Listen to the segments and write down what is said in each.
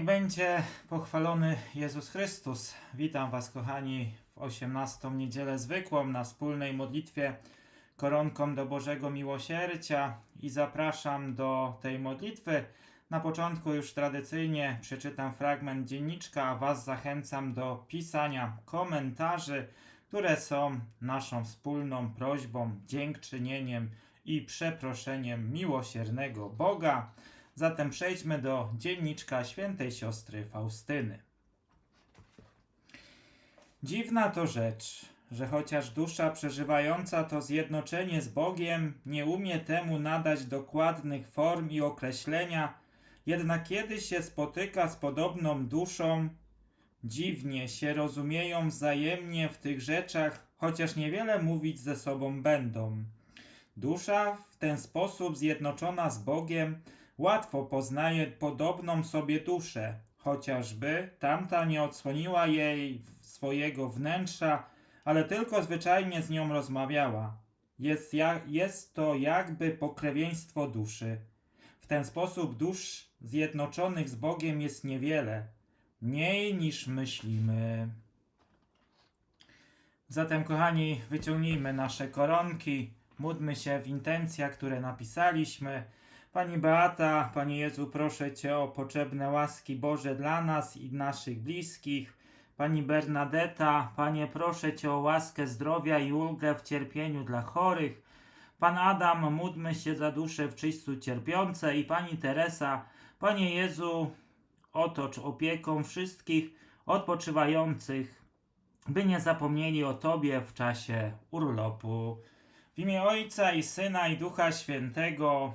Niech będzie pochwalony Jezus Chrystus. Witam Was, kochani, w 18 niedzielę zwykłą na wspólnej modlitwie koronką do Bożego Miłosierdzia i zapraszam do tej modlitwy. Na początku już tradycyjnie przeczytam fragment dzienniczka, a Was zachęcam do pisania komentarzy, które są naszą wspólną prośbą, dziękczynieniem i przeproszeniem miłosiernego Boga. Zatem przejdźmy do dzienniczka świętej siostry Faustyny. Dziwna to rzecz, że chociaż dusza przeżywająca to zjednoczenie z Bogiem nie umie temu nadać dokładnych form i określenia, jednak kiedy się spotyka z podobną duszą, dziwnie się rozumieją wzajemnie w tych rzeczach, chociaż niewiele mówić ze sobą będą. Dusza w ten sposób zjednoczona z Bogiem łatwo poznaje podobną sobie duszę, chociażby tamta nie odsłoniła jej swojego wnętrza, ale tylko zwyczajnie z nią rozmawiała. Jest, ja, jest to jakby pokrewieństwo duszy. W ten sposób dusz zjednoczonych z Bogiem jest niewiele, mniej niż myślimy. Zatem, kochani, wyciągnijmy nasze koronki, módlmy się w intencjach, które napisaliśmy. Pani Beata, Panie Jezu, proszę Cię o potrzebne łaski Boże dla nas i naszych bliskich. Pani Bernadetta, Panie, proszę Cię o łaskę zdrowia i ulgę w cierpieniu dla chorych. Pan Adam, módlmy się za dusze w czyśćcu cierpiące. I Pani Teresa, Panie Jezu, otocz opieką wszystkich odpoczywających, by nie zapomnieli o Tobie w czasie urlopu. W imię Ojca i Syna i Ducha Świętego.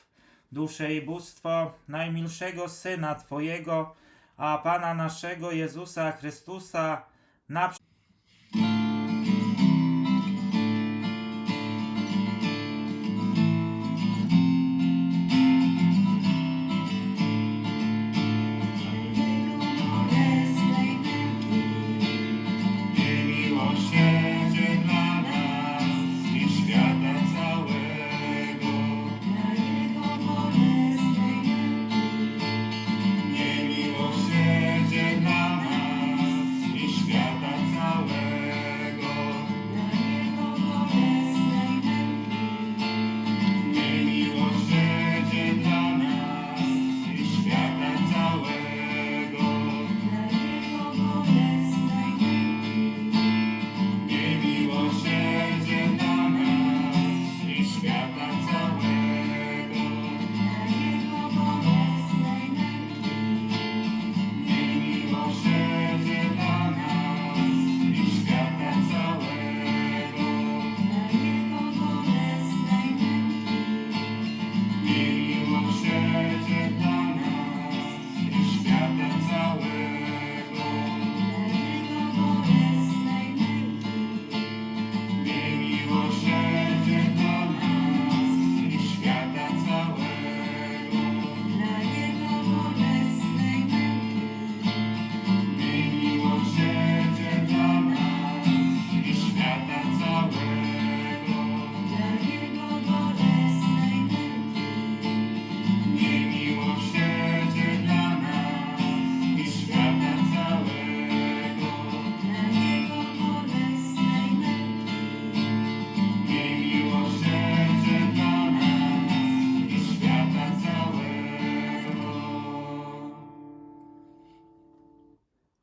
duszę i bóstwo najmilszego Syna Twojego, a Pana naszego Jezusa Chrystusa, na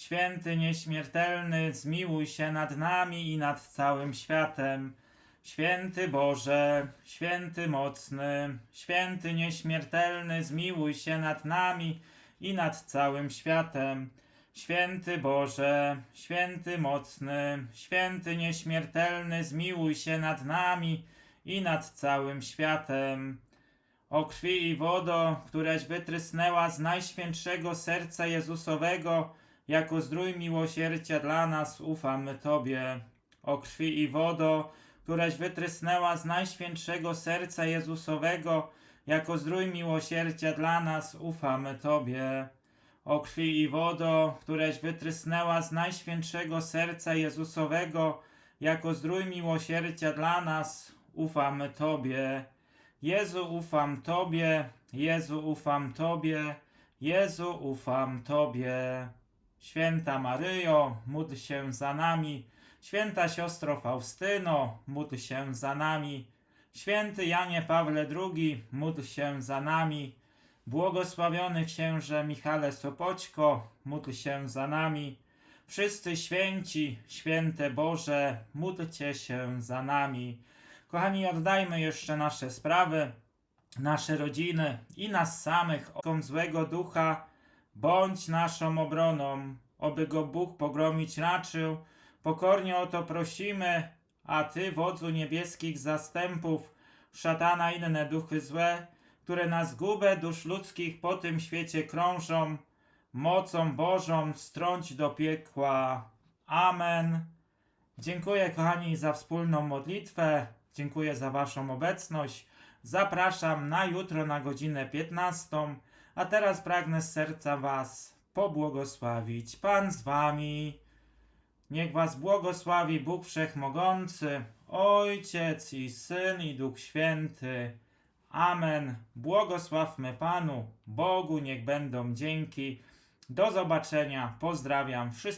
święty nieśmiertelny, zmiłuj się nad nami i nad całym światem. Święty Boże, święty mocny, święty nieśmiertelny, zmiłuj się nad nami i nad całym światem. Święty Boże, święty mocny, święty nieśmiertelny, zmiłuj się nad nami i nad całym światem. O krwi i wodo, któreś wytrysnęła z najświętszego serca Jezusowego, jako zdrój miłosierdzia dla nas ufamy Tobie. O krwi i wodo, któreś wytrysnęła z najświętszego serca Jezusowego, jako zdrój miłosierdzia dla nas ufamy Tobie. O krwi i wodo, któreś wytrysnęła z najświętszego serca Jezusowego, jako zdrój miłosierdzia dla nas ufamy Tobie. Jezu, ufam Tobie, Jezu, ufam Tobie, Jezu, ufam Tobie. Święta Maryjo, módl się za nami. Święta siostro Faustyno, módl się za nami. Święty Janie Pawle II, módl się za nami. Błogosławiony księże Michale Sopoćko, módl się za nami. Wszyscy święci, święte Boże, módlcie się za nami. Kochani, oddajmy jeszcze nasze sprawy, nasze rodziny i nas samych okom złego ducha. Bądź naszą obroną, oby go Bóg pogromić raczył. Pokornie o to prosimy, a Ty, wodzu niebieskich zastępów, szatana inne duchy złe, które na zgubę dusz ludzkich po tym świecie krążą, mocą Bożą strąć do piekła. Amen. Dziękuję kochani za wspólną modlitwę. Dziękuję za Waszą obecność. Zapraszam na jutro na godzinę 15. A teraz pragnę z serca Was pobłogosławić. Pan z Wami. Niech Was błogosławi Bóg Wszechmogący, Ojciec i Syn i Duch Święty. Amen. Błogosławmy Panu, Bogu niech będą dzięki. Do zobaczenia. Pozdrawiam wszystkich.